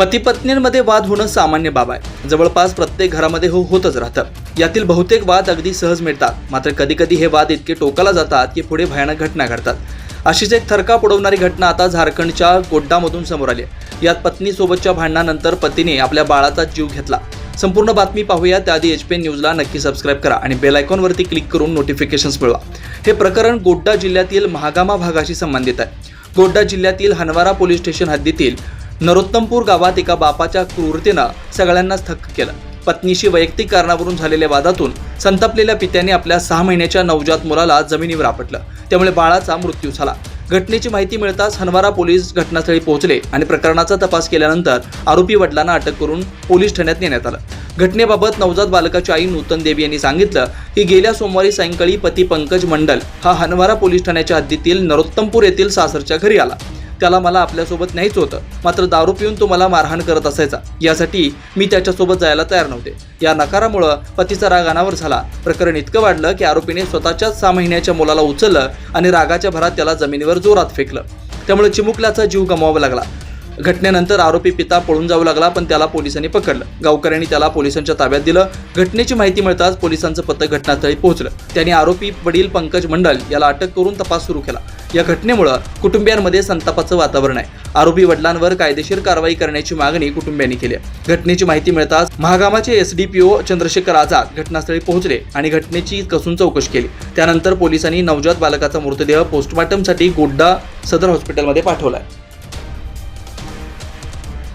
पती पत्नींमध्ये वाद होणं सामान्य बाब आहे. जवळपास प्रत्येक घरामध्ये हो होतच राहतं. यातील बहुतेक वाद अगदी सहज मिळतात मात्र कधी कधी हे वाद इतके टोकाला जातात की पुढे भयानक घटना घडतात. अशीच एक थरका उडवणारी घटना आता झारखंडच्या गोड्डामधून समोर आली आहे. यात पत्नीसोबतच्या भांडणानंतर पतीने आपल्या बाळाचा जीव घेतला. संपूर्ण बातमी पाहूया. त्याआधी एच पी एन न्यूजला नक्की सबस्क्राईब करा आणि बेल आयकॉनवरती क्लिक करून नोटिफिकेशन्स मिळवा. हे प्रकरण गोड्डा जिल्ह्यातील महागामा भागाशी संबंधित आहे. गोड्डा जिल्ह्यातील हनवारा पोलीस स्टेशन हद्दीतील नरोत्तमपूर गावात एका बापाच्या क्रूरतेनं सगळ्यांनाच थक्क केलं. पत्नीशी वैयक्तिक कारणावरून झालेल्या वादातून संतापलेल्या पित्याने आपल्या सहा महिन्याच्या नवजात मुलाला जमिनीवर आपटलं. त्यामुळे बाळाचा मृत्यू झाला. घटनेची माहिती मिळताच हनवारा पोलीस घटनास्थळी पोहोचले आणि प्रकरणाचा तपास केल्यानंतर आरोपी वडिलांना अटक करून पोलीस ठाण्यात नेण्यात आलं. घटनेबाबत नवजात बालकाची आई नूतन देवी यांनी सांगितलं की गेल्या सोमवारी सायंकाळी पती पंकज मंडल हा हनवारा पोलीस ठाण्याच्या हद्दीतील नरोत्तमपूर येथील सासरच्या घरी आला. त्याला मला आपल्यासोबत न्यायचं होतं. मात्र दारू पिऊन तो मला मारहाण करत असायचा. यासाठी मी त्याच्यासोबत जायला तयार नव्हते. या नकारामुळं पतीचा राग अनावर झाला. प्रकरण इतकं वाढलं की आरोपीने स्वतःच्याच सहा महिन्याच्या मुलाला उचललं आणि रागाच्या भरात त्याला जमिनीवर जोरात फेकलं. त्यामुळे चिमुकल्याचा जीव गमवावा लागला. घटनेनंतर आरोपी पिता पळून जाऊ लागला पण त्याला पोलिसांनी पकडलं. गावकऱ्यांनी त्याला पोलिसांच्या ताब्यात दिलं. घटनेची माहिती मिळताच पोलिसांचं पथक घटनास्थळी पोहोचलं. त्यांनी आरोपी वडील पंकज मंडल याला अटक करून तपास सुरू केला. या घटनेमुळं कुटुंबियांमध्ये संतापाचं वातावरण आहे. आरोपी वडिलांवर कायदेशीर कारवाई करण्याची मागणी कुटुंबियांनी केली घटनेची माहिती मिळताच महागामाचे एसडीपीओ चंद्रशेखर आझाद घटनास्थळी पोहोचले आणि घटनेची कसून चौकशी केली. त्यानंतर पोलिसांनी नवजात बालकाचा मृतदेह पोस्टमॉर्टमसाठी गोड्डा सदर हॉस्पिटलमध्ये पाठवलाय